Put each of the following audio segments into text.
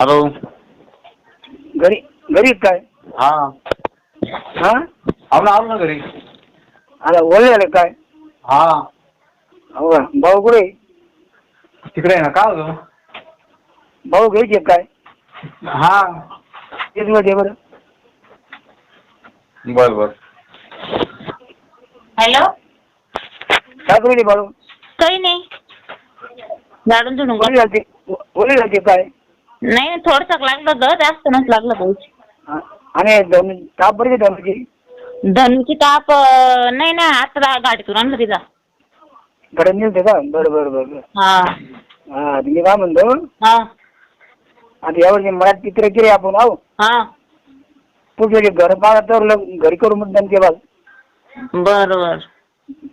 Hello. घरी घरी आहेत काय? हा. हा? आलो ना आलो ना घरी. आता ओले झाले काय? हा. हो का? भाऊ कुठे आहे? तिकडे आहे ना काय होतं भाऊ घ्यायचे काय? हा. तेच मध्ये बरं. बर बर. हॅलो. काय करू भाऊ काही नाही. झाडून झुडून ओले झालते ओले झालते काय? नाही थोडंसं लागलं होतं जास्त नच लागलं हा. आणि धनु ताप बरी धनुची? धनुची ताप अं, नाही ना आता गाडीतून आणलं तिचा कडे का? बरं बरं बरं बरं. हा. हा मी काय म्हणतो. हा. आता यावर्षी मराठी चित्र केले आपण आहो. हा. पुढच्या घर पाहा तर लग- घरी करू बाल. बर बर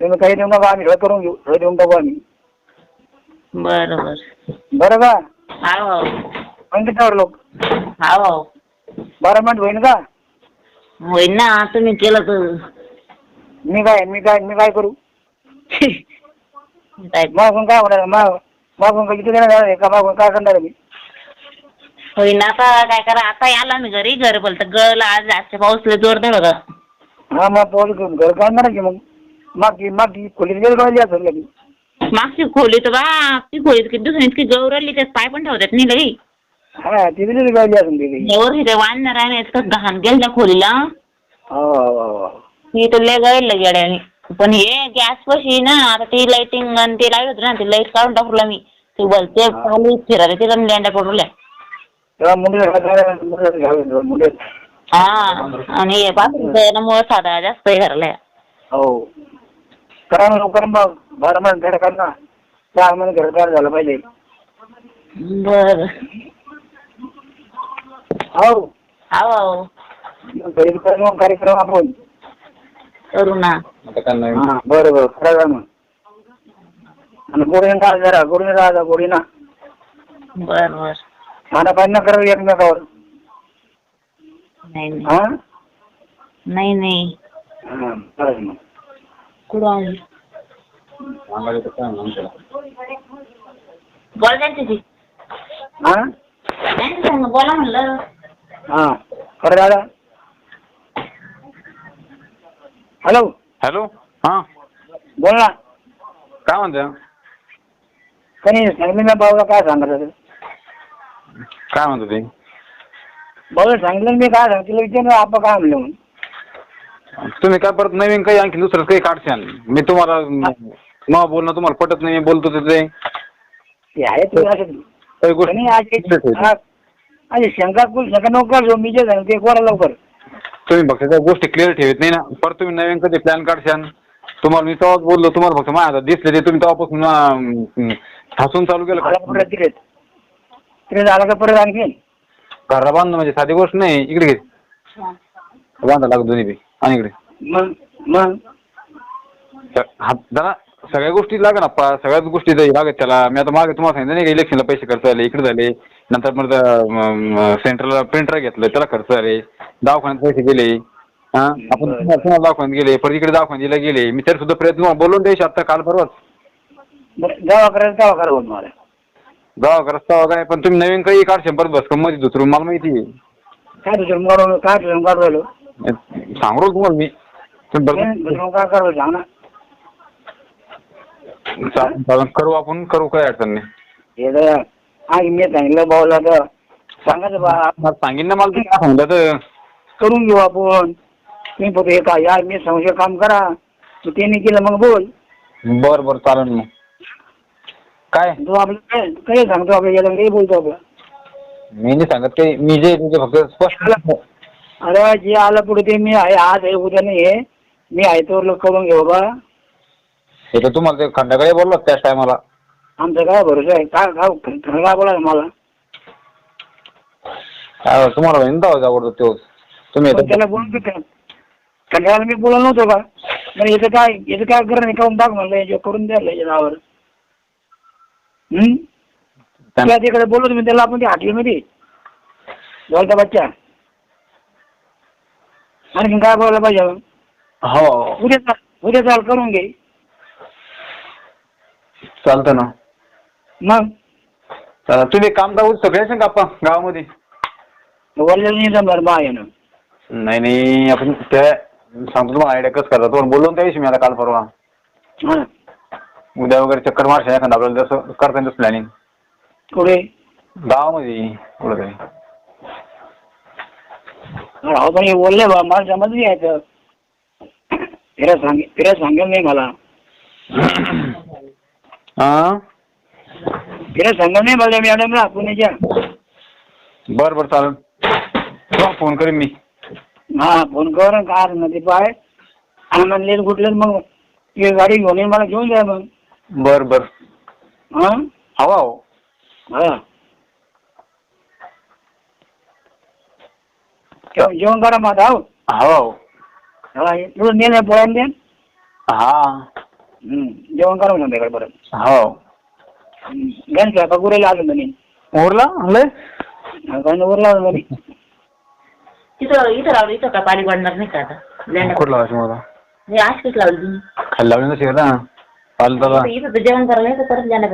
तुम्ही काही देऊ नका आम्ही हे करून घेऊ हे देऊन टाकू आम्ही. बर बर बरं का पंकटावर लोक हाव हाव बारा मिनिट होईन का? होईन ना तुम्ही केलं तर. मी काय मी काय मी काय करू? काय? मागून काय होणार? माग मागून काय किती देणार आहे का? मागून काय करणार आहे मी? होईन आता काय करा? आता आला मी घरी घर बोलत गळला आज जास्त पाऊस लय जोरदार होता. हा मग पाऊस घेऊन घर काढणार की मग? मागची मागची खोली गेली गावली असेल लगी मागची खोली तर बा ती खोली किती दिवसांनी इतकी गौरवली त्यात पाय पण ठेवतात नाही लई हा हिरे वाढणार आहे ना इतकं घाण गेलं त्या खोलीला. हो हो हो. ती तर लय गळलं गेड्याने पण हे गॅस पशी ना आता ती लाइटिंग आणि ते लाइट होतं ना ते लाइट काढून टाकलं मी ते बोलते खाली फिरायला ते लँडा पडवल्या तेव्हा मुंडे घ्यावे मुंडे हा आणि हे साधा जास्त हे घरला हो. करा ना लवकर मग. बारा महिने घर काढ ना चार महिने घर काढ झालं पाहिजे. बर. हो हो घरी करून कार्यक्रम आपण करू ना आता काय नाही हा बरं बरं खरं जा मग आणि गोडीनं काढ जरा गोडीनं राहा गोडीना बर बर खाना पाणी न करा एकमेकावर नाही नाही हा नाही नाही हा चालेल मग कुठं आहे? सांगायचं तर काय नाही त्याला. बोल त्यांच्याशी हा त्यांच्या संग बोला म्हणलं हा खरं दादा. हॅलो हॅलो हा. बोल ना. काय म्हणते कधी सांगितलं ना भाऊला काय सांगत होतं काय म्हणतो ते? भाऊला सांगितलं मी काय सांगितलं विचार आपण काय म्हणलं म्हणून. तुम्ही काय परत नवीन काही आणखी दुसरं काही काढशाल मी तुम्हाला न बोलणं तुम्हाला पटत नाही बोलतो ते ते आहे तुम्ही असं काही गोष्टी आणि आज हा, आज शंका कुल शंका नको कर मी जे सांगते कोणा लवकर. तुम्ही फक्त त्या गोष्टी क्लिअर ठेवत नाही ना. परत तुम्ही नवीन कधी प्लॅन काढशाल? तुम्हाला मी तेव्हाच बोललो तुम्हाला फक्त माझ्या हातात दिसले ते तुम्ही तेव्हापासून अं, हसून चालू केलं. आला का? परत तिकडे? तिकडे आला का परत आणखी घराला बांधणं म्हणजे साधी गोष्ट नाही. इकडे घे. बांधा लागत दोन्ही बी. आणि इकडे. मग मग? हात जरा सगळ्या गोष्टी लागा ना पा सगळ्याच गोष्टी लागत त्याला. मी आता मागे तुम्हाला सांगितलं नाही का इलेक्शनला पैसे खर्च झाले इकडे झाले. नंतर मग सेंट्रलला प्रिंटर घेतलं त्याला खर्च झाले. दवाखान्यात पैसे गेले. हा? आपण. पुन्हा दवाखान्यात गेले परत इकडे दवाखान्याला गेले. मी तरी सुद्धा प्रयत्न बोलून द्यायचे आता काल परवाच. जावा करायचं जावा करा बोल मला. दवा रस्ता वगैरे पण तुम्ही नवीन काही काढशे परत बसमध्ये दुसरं मला माहिती आहे. काय काय सांगू तुम्हाला मी. तुम्ही काय करू सांग ना. चालेल, चालेल. करू आपण करू काय अडचण नाही. हे तर मी सांगितलं भाऊला तर. सांगायचं बा. मला सांगेन ना मला काय सांगितलं तर करून घेऊ आपण. तुम्ही फक्त हे काय यार मी संशय काम करा. मग त्यांनी केलं मग बोल. बरं बरं चालेल मग. काय? तू आपलं काय काही सांगतो आपल्या याला काही बोलतो आपलं. मी नाही सांगत काही. मी जे तुझे फक्त स्पष्ट अरे जे आलं पुढे ते मी आहे आज आहे उद्या नाही आहे. मी आहे तर करून घेऊ बा. हे तर तुम्हाला ते खंडाकडे बोललो त्याच टायमाला आमचा काय भरोसा आहे? काय काय काय बोला मला? काय तुम्हाला म्हणून जाऊ आवडतो तोच तुम्ही पण त्याला बोलून त्याला मी बोललो नव्हतो का? म्हणजे याचं काय याचं काय करणं करून टाक म्हणलं? याच्या करून द्यायला याच्या नावावर. हम्म? तुला तिकडे बोललो तुम्ही त्याला आपण ते हाटलीमध्ये बोलता बच्चा. आणखी काय बोलायला पाहिजे? मग? हो. उद्या चाल उद्या चाल करून घे. चालतं ना. मग? चला तुम्ही काम करू सगळे असेल का आपण गावामध्ये? जमणार बा आहे ना नाही नाही आपण त्या सांगतो तुम्हाला आयडिया कसं करता तुम्हाला बोललो ना त्या दिवशी मी आता काल परवा. हा. उद्या वगैरे चक्कर मारशा एखादा आपल्याला जसं करता येईल प्लॅनिंग कुठे? गावामध्ये कुठं तरी राव पण हे बोलले बा मला जमत नाही यायचं फिरा सांगे फिरा सांगेल नाही मला. हां? फिरा सांगेल नाही मला मॅडमला पुण्याच्या. बरं बरं चालेल. हो, फोन करीन मी. हा फोन कर कार नदी पाय. आणि म्हणले कुठलं मग ये गाडी घेऊन ये मला घेऊन जा मग. बरं बरं. हा? हवा हो. हा. जेवण जेवण करा आता हो. हवा हो. हा तुझं नेलं पोळ्या हा. जेवण करा संध्याकाळ परत. हो. गण स्वयंपाक उरायला आलं म्हणे उरला? लय? कारण उरला म्हणे तिथं इथं लावलं इथं का पाणी पडणार नाही का आता? लेंडा कुठं लावायचं मला हे आशकीच लावली तुम्ही. खाली लावली नसेल ना चालेल त्याला. इथं- इथं तर जेवण करायला परत लेंडा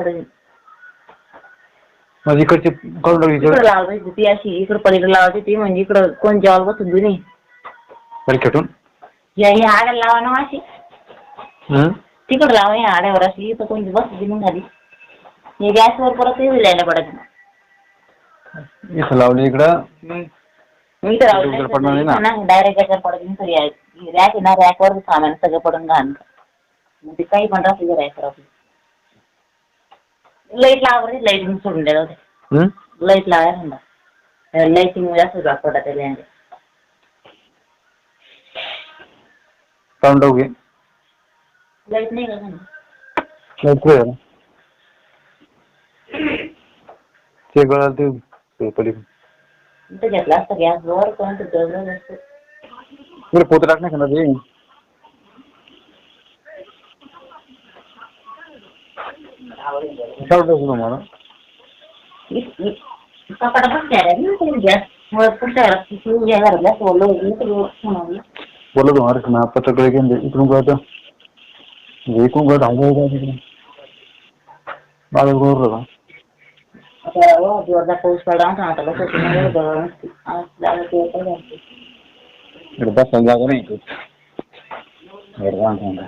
माझी इकडची करून टाकली इकडं? लावायची ती अशी इकडं पलीकडे लावायची ती म्हणजे इकडं कोण जेवायला बसून नाही बरं खेटून. या ही आड्याला लावा ना अशी हं? तिकडं लावा या आड्यावर अशी इथं कोणती बसली मग आधी हे गॅसवर परत ते लिहायला पडायचं इथं लावली इकडं. मी तर इकडं पडणार नाही ना. डायरेक्ट याच्यावर पडत नाही तरी रॅक ना रॅकवर सामान सगळं पडून घाण. मग ते काही पण राहते रॅकवर आपली लाइट लावा लाइट सोडून द्या जाऊ हं? लाइट लावायला समजा लाईटिंग जास्त भाग पडत आहे लँड काढून टाकू घे लाइट नाही का नाही, ना. ते गळाल ते ते पलीकडे इथं घेतला असता गॅसवर पण ते जळलं नसतं. बरं पोतं टाक नाही का ते तुम्हाला कपाटा बसल्या गॅस पुढच्या घरात या घरातल्या तुम्हाला ना पत्रकडे घेऊन इकडून कळतं. इकडून कळत हलवायचं तिकडे बाळा आता जोरदार पाऊस पडला होता आता कसं इकडे बसायला जागा नाही इकडे बरं सांगा